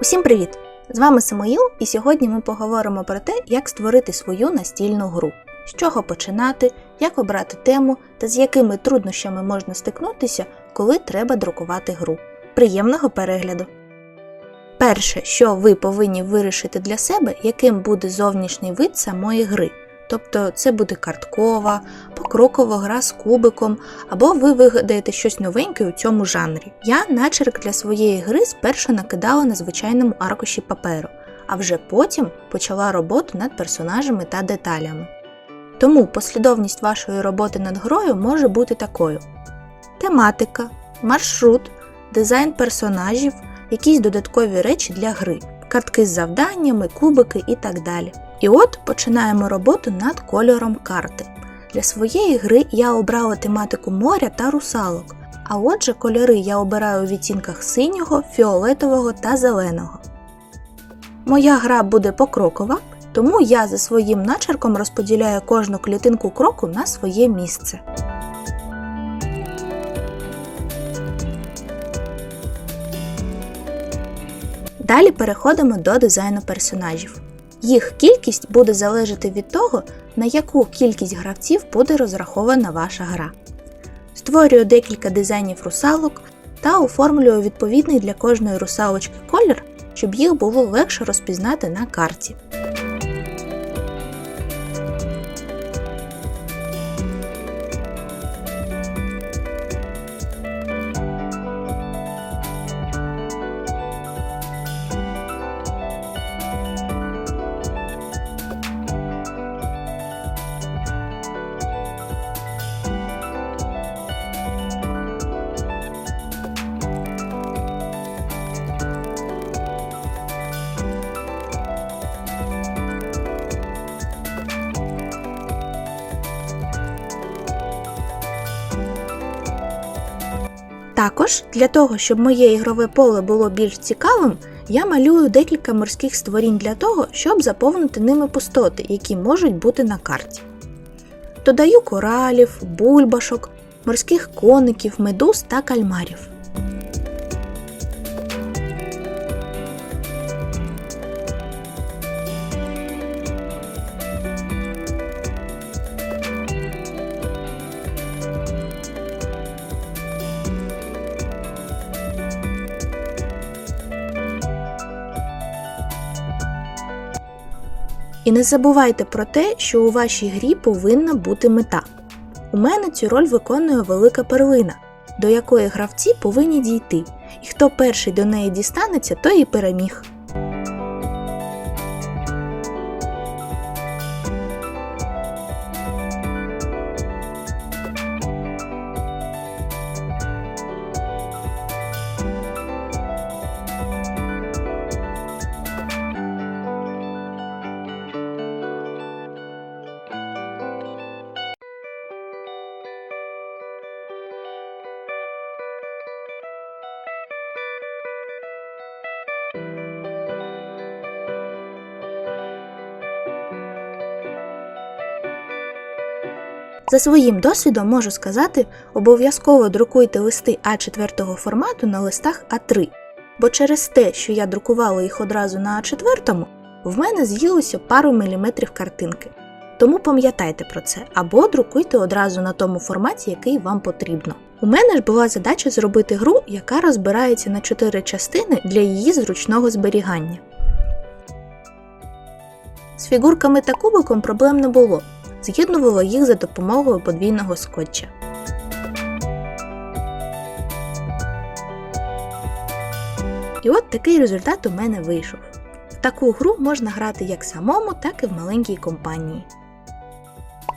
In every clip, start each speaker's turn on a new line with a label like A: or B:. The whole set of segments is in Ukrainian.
A: Усім привіт! З вами Самоїл, і сьогодні ми поговоримо про те, як створити свою настільну гру, з чого починати, як обрати тему та з якими труднощами можна стикнутися, коли треба друкувати гру. Приємного перегляду! Перше, що ви повинні вирішити для себе, яким буде зовнішній вид самої гри. Тобто це буде карткова, покрокова гра з кубиком, або ви вигадаєте щось новеньке у цьому жанрі. Я начерк для своєї гри спершу накидала на звичайному аркуші паперу, а вже потім почала роботу над персонажами та деталями. Тому послідовність вашої роботи над грою може бути такою: тематика, маршрут, дизайн персонажів, якісь додаткові речі для гри, картки з завданнями, кубики і так далі. І от починаємо роботу над кольором карти. Для своєї гри я обрала тематику моря та русалок, а отже, кольори я обираю у відтінках синього, фіолетового та зеленого. Моя гра буде покрокова, тому я за своїм начерком розподіляю кожну клітинку кроку на своє місце. Далі переходимо до дизайну персонажів. Їх кількість буде залежати від того, на яку кількість гравців буде розрахована ваша гра. Створюю декілька дизайнів русалок та оформлюю відповідний для кожної русалочки колір, щоб їх було легше розпізнати на карті. Також для того, щоб моє ігрове поле було більш цікавим, я малюю декілька морських створінь для того, щоб заповнити ними пустоти, які можуть бути на карті. Додаю коралів, бульбашок, морських коників, медуз та кальмарів. І не забувайте про те, що у вашій грі повинна бути мета. У мене цю роль виконує велика перлина, до якої гравці повинні дійти, і хто перший до неї дістанеться, той і переміг. За своїм досвідом можу сказати, обов'язково друкуйте листи А4 формату на листах А3, бо через те, що я друкувала їх одразу на А4, в мене з'їлося пару міліметрів картинки. Тому пам'ятайте про це або друкуйте одразу на тому форматі, який вам потрібно. У мене ж була задача зробити гру, яка розбирається на 4 частини для її зручного зберігання. З фігурками та кубиком проблем не було з'єднувала їх за допомогою подвійного скотча. І от такий результат у мене вийшов. В таку гру можна грати як самому, так і в маленькій компанії.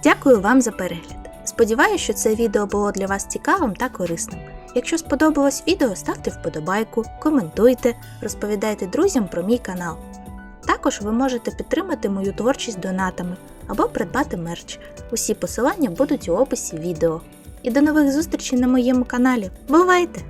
A: Дякую вам за перегляд. Сподіваюся, що це відео було для вас цікавим та корисним. Якщо сподобалось відео, ставте вподобайку, коментуйте, розповідайте друзям про мій канал. Також ви можете підтримати мою творчість донатами або придбати мерч. Усі посилання будуть у описі відео. І до нових зустрічей на моєму каналі. Бувайте!